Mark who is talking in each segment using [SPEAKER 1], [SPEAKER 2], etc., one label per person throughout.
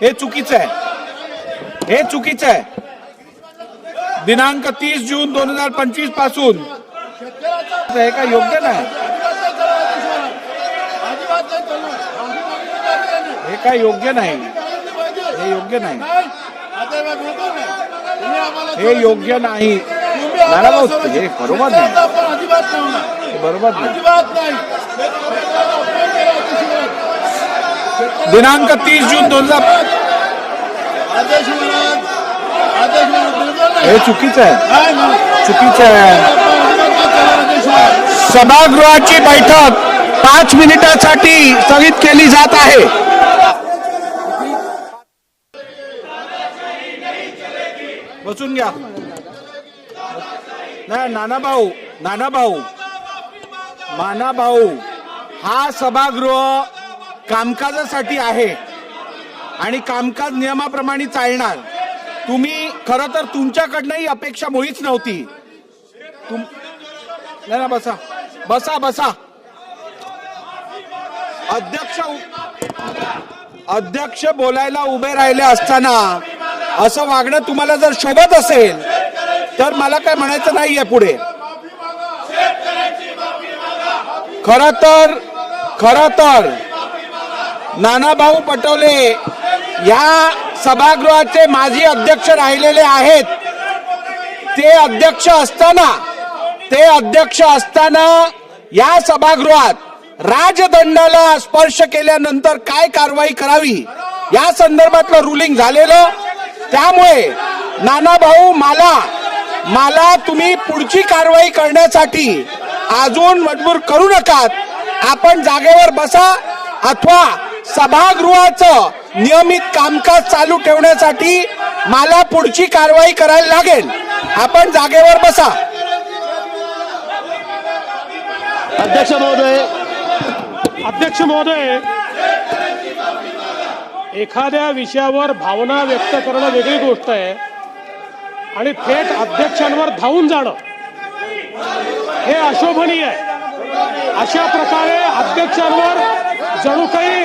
[SPEAKER 1] हे चुकीचं आहे. हे चुकीचं आहे. दिनांक तीस जून दोन हजार पंचवीसपासून. हे काय योग्य नाही. हे काय योग्य नाही. हे योग्य नाही. हे योग्य नाही. हे बरोबर नाही. हे बरोबर नाही. दिनांक तीस जून दोन हज़ार हे चुकीचं आहे. चुकीचं आहे. सभागृहाची बैठक पाच मिनिटासाठी स्थगित केली जात आहे. बसून घ्या. नाही नाना भाऊ नाना भाऊ माना भाऊ हा सभागृह कामकाजासाठी आहे आणि कामकाज नियमाप्रमाणे चालणार. तुम्ही खरं तर तुमच्याकडनं ही अपेक्षा मुळीच नव्हती. तुम नाही ना बसा. बसा बसा. अध्यक्ष अध्यक्ष बोलायला उभे राहिले असताना असं वागणं तुम्हाला जर शोभत असेल तर मला काय म्हणायचं नाहीये पुढे. खर तर खर तर नानाभाऊ पटोले या सभागृहाचे माजी अध्यक्ष राहिलेले आहेत. ते अध्यक्ष असताना ते अध्यक्ष असताना या सभागृहात राजदंडाला स्पर्श केल्यानंतर काय कारवाई करावी? या संदर्भातलं रुलिंग झालेलं. त्यामुळे नानाभाऊ मला मला तुम्ही पुढची कारवाई करण्यासाठी अजून मजबूर करू नकात. आपण जागेवर बसा अथवा सभागृहाचं नियमित कामकाज चालू ठेवण्यासाठी मला पुढची कारवाई करायला लागेल. आपण जागेवर बसा.
[SPEAKER 2] अध्यक्ष महोदय. अध्यक्ष महोदय एखाद्या विषयावर भावना व्यक्त करणं वेगळी गोष्ट आहे. आणि थेट अध्यक्षांवर धावून जाणं हे अशोभनीय आहे. अशा प्रकारे अध्यक्षांवर जणू काही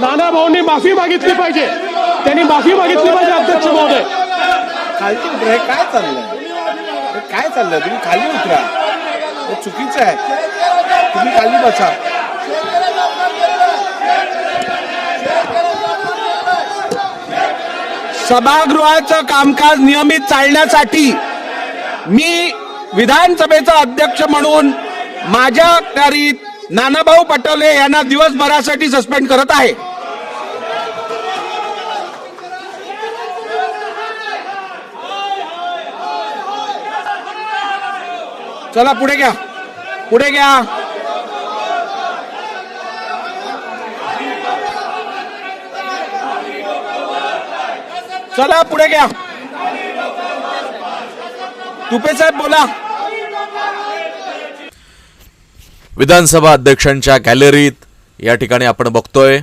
[SPEAKER 2] नाना भाऊंनी माफी मागितली पाहिजे. त्यांनी माफी मागितली पाहिजे अध्यक्ष महोदय.
[SPEAKER 1] खालती उतरा. हे काय चाललंय? हे काय चाललंय? तुम्ही खाली उतरा. हे चुकीचं आहे. तुम्ही खाली बसा. सभागृहाचं कामकाज नियमित चालण्यासाठी मी विधानसभेचा अध्यक्ष म्हणून माझ्या अखत्यारीत नानाभाऊ पटोले यांना दिवसभरासाठी सस्पेंड करत आहे. चला पुढे घ्या. पुढे घ्या. चला पुढे घ्या. तुपे साहेब बोला.
[SPEAKER 3] विधानसभा अध्यक्षांच्या गॅलरीत या ठिकाणी आपण बघतोय.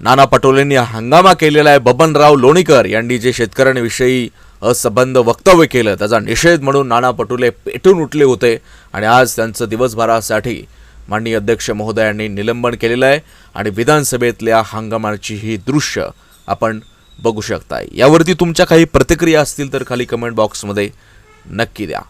[SPEAKER 3] नाना पटोलेंनी हंगामा केलेला आहे. बबनराव लोणीकर यांनी जे शेतकऱ्यांविषयी असंबंध वक्तव्य केलं त्याचा निषेध म्हणून नाना पटोले पेटून उठले होते आणि आज त्यांचं दिवसभरासाठी माननीय अध्यक्ष महोदयांनी निलंबन केलेलं आहे आणि विधानसभेतल्या हंगामाची ही दृश्य आपण बघू शकताय. यावरती तुमच्या काही प्रतिक्रिया असतील तर खाली कमेंट बॉक्समध्ये नक्की द्या.